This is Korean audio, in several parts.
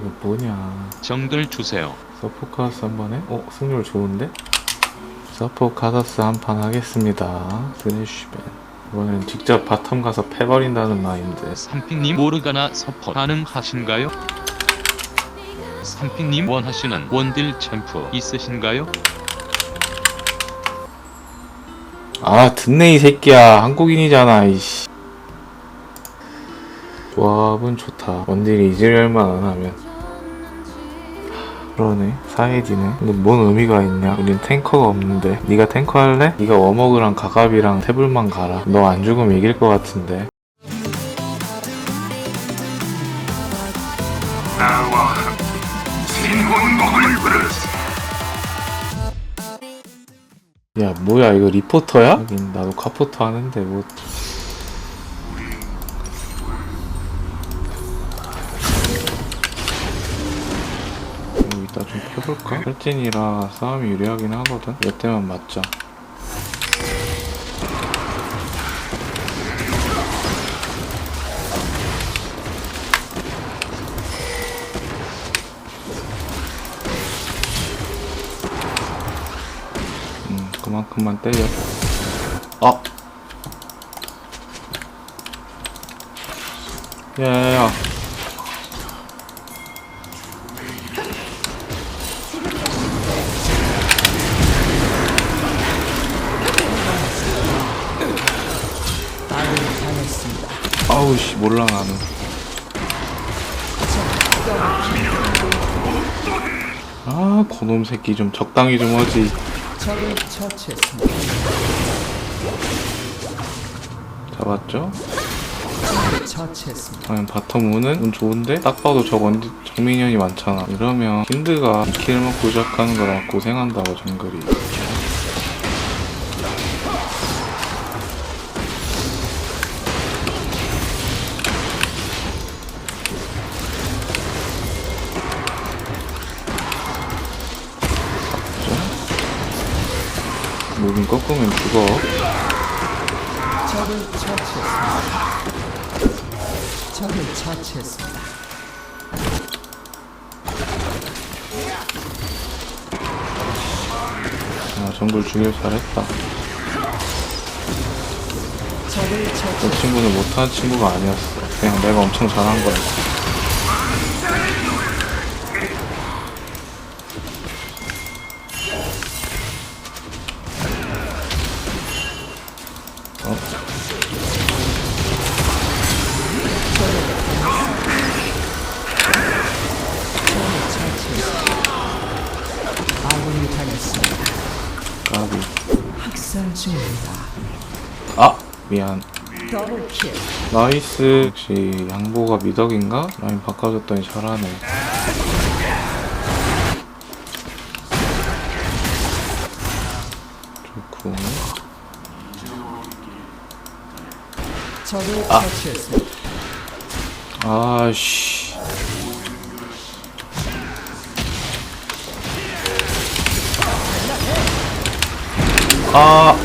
이거 뭐냐 정글 주세요. 서포카스 한 번에? 어? 승률 좋은데? 서포카서스 한 판 하겠습니다 드네쉬벤 이번엔 직접 바텀 가서 패버린다는 마인드 삼핑님 모르가나 서포 가능하신가요? 삼핑님 원하시는 원딜 챔프 있으신가요? 아 듣네 이 새끼야 한국인이잖아 이씨 조합은 좋다 원딜이 이즈리얼만 안 하면 하, 그러네. 사이디네. 근데 뭔 의미가 있냐? 우린 탱커가 없는데. 네가 탱커 할래? 네가 워머그랑 가갑이랑 태블만 가라 너 안 죽으면 이길 것 같은데. 야 뭐야 이거 리포터야? 하긴 나도 카포터 하는데 뭐 펴볼까? 혈진이라 싸움이 유리하긴 하거든. 몇 대만 맞자. 음 그만큼만 때려. 아! 야야야 아우 씨 몰라 나는 아 고놈 새끼 좀 적당히 좀 하지 적을 처치했습니다. 잡았죠? 처치했습니다. 과연 바텀 우는 운 좋은데 딱 봐도 저 원디 정민현이 많잖아 이러면 힌드가 2킬 먹고 시작하는 거라 고생한다고 정글이 꺾으면 죽어 적을 처치했습니다. 적을 처치했습니다. 아 정글 주길 잘했다 적을 저 처치 친구는 못하는 친구가 아니었어. 그냥 내가 엄청 잘한 거야. 어? 아! 미안. 나이스. 역시 양보가 미덕인가? 라인 바꿔줬더니 잘하네. 좋고. 처치했습니다. 아씨. 아.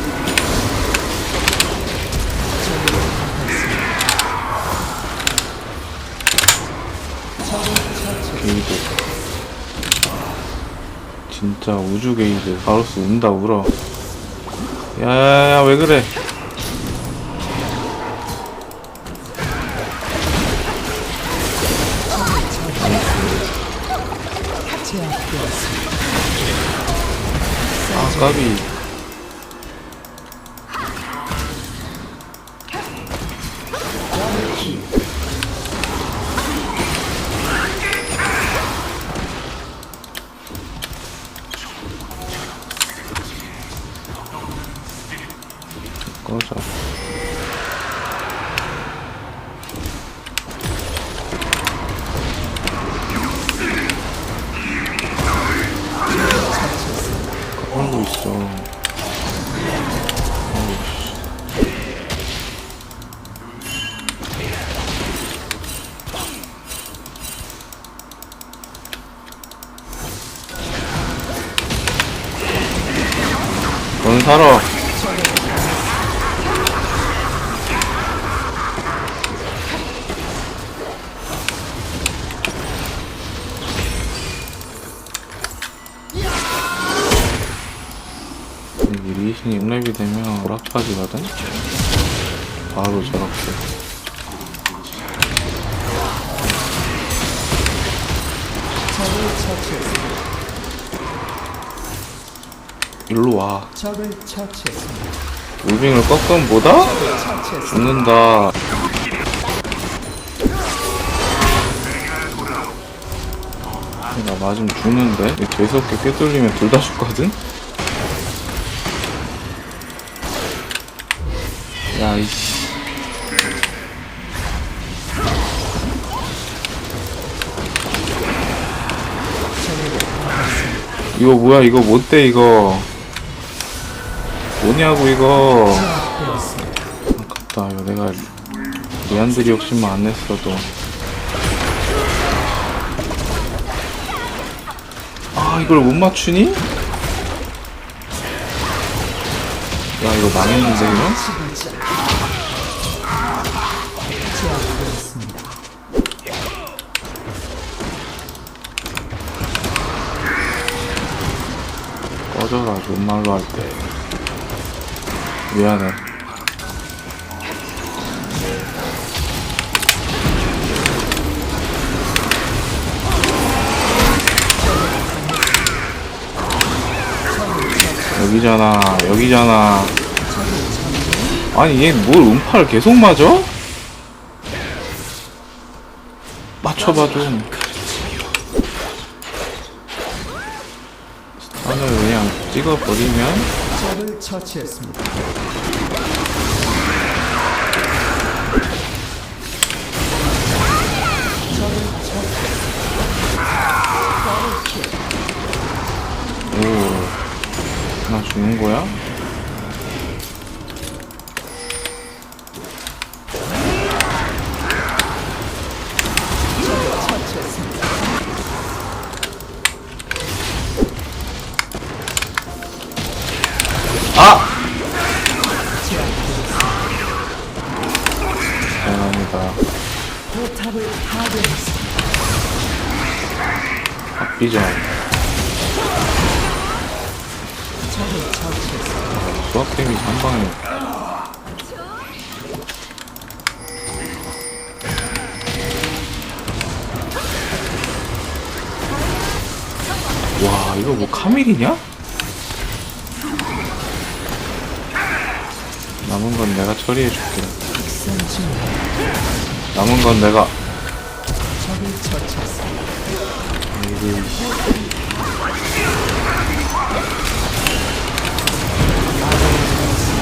게이드. 진짜 우주 게이드. 바로스 운다 울어. 야야야 왜 그래? 까비. 하고 있어. 살아. 루틴이 6렙이 되면 오락빠지거든? 바로 저렇게. 일로 와 꺾으면 뭐다? 처치했습니다. 죽는다 나 맞으면 죽는데? 계속 꿰뚫리면 둘 다 죽거든? 야 이씨 이거 뭐야 이거 못돼 이거 뭐냐고 이거. 아깝다 이거 내가 리안들이 욕심만 안 냈어도 아 이걸 못 맞추니? 야 이거 망했는데 이거? 꺼져라 존말로 할 때. 미안해. 여기잖아 여기잖아. 아니 얘뭘 음파를 계속 맞아? 맞춰봐 좀 스탄을 그냥 찍어버리면 적을 처치했습니다. 오, 나 죽는 거야? 박비전. 적을 처치했습니다. 수학템이 한 방에. 와, 이거 뭐 카밀이냐? 남은 건 내가 처리해줄게. 남은 건 내가. 적을 처치했습니다.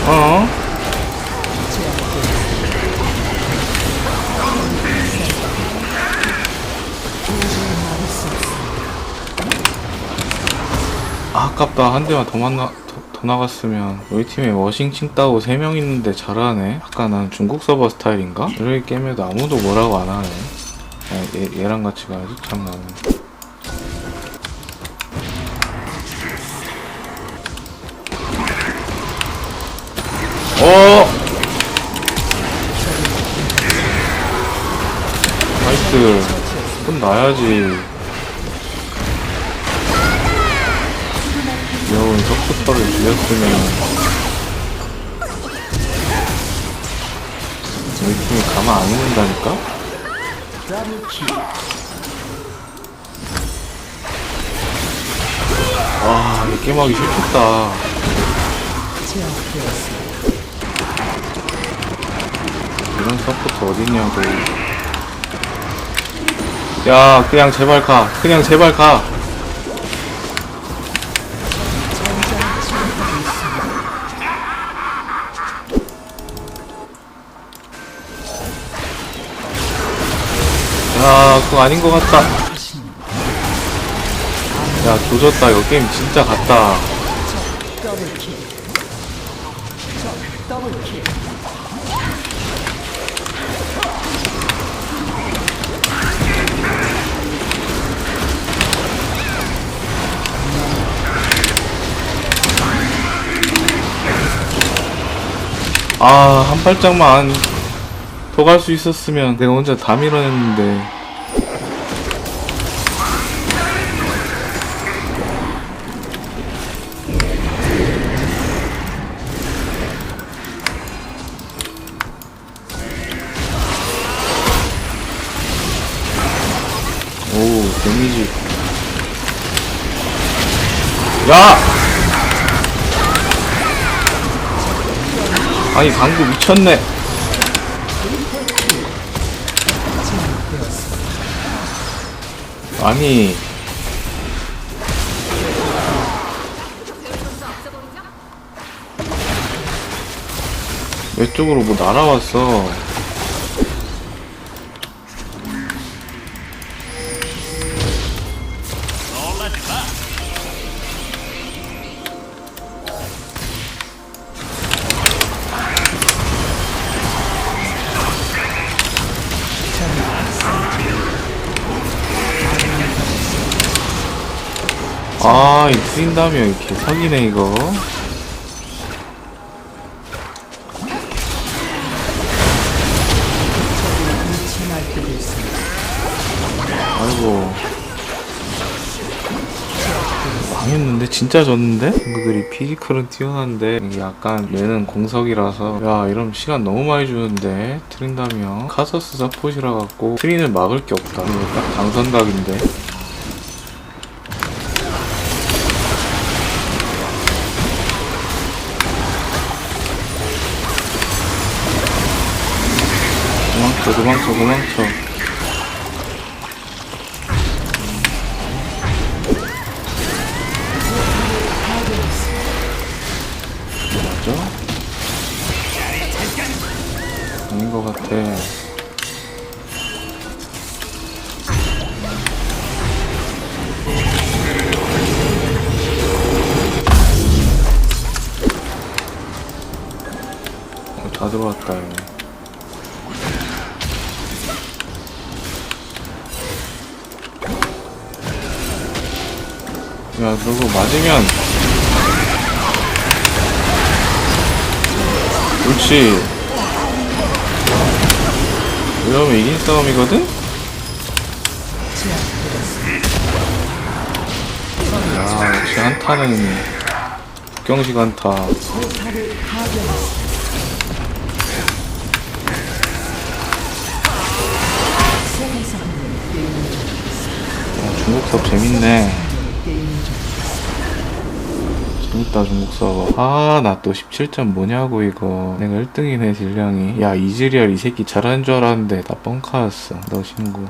어? 아, 아깝다. 한 대만 더 만나, 더, 더 나갔으면. 우리 팀에 워싱 칭 따고 3명 있는데 잘하네. 아까 난 중국 서버 스타일인가? 이렇게 게임에도 아무도 뭐라고 안 하네. 야, 얘, 얘랑 같이 가야지. 참 나는. 어! 나이스. 손 나야지. 귀여운 석수터를 죽였으면 우리 팀이 가만 안 있는다니까? 와, 이 게임하기 싫겠다. 이런 서포트 어딨냐고. 야, 그냥 제발 가. 그냥 제발 가. 야, 그거 아닌 것 같다. 야, 조졌다. 이거 게임 진짜 더블킬. 아, 한 발짝만 더 갈 수 있었으면 내가 혼자 다 밀어냈는데. 야! 아니, 방구 미쳤네. 아니. 왼쪽으로 뭐 날아왔어. 아, 이 트린다며 이렇게 사기네 이거. 아이고. 망했는데? 진짜 졌는데? 친구들이 피지컬은 뛰어난데? 이게 약간 얘는 공석이라서. 야 이러면 시간 너무 많이 주는데? 트린다며 카서스 서폿이라 갖고 트린을 막을 게 없다. 이거 딱 당선각인데 도망쳐 도망쳐 도망쳐 맞아? 아닌 것 같아. 어, 다 들어왔다, 얘. 야, 그리고 맞으면 그렇지. 이러면 이긴 싸움이거든? 야, 역시 한타는 국경식 한타. 포탑을 파괴했습니다. 세계에서 하는 게임을 좀 야, 중국 수업 재밌네. 게임을 좀 재밌다, 중국 수업. 아, 나 또 17점 뭐냐고, 이거. 내가 1등이네, 딜량이. 야, 이즈리얼 이 새끼 잘하는 줄 알았는데, 나 뻥카였어. 너 신고.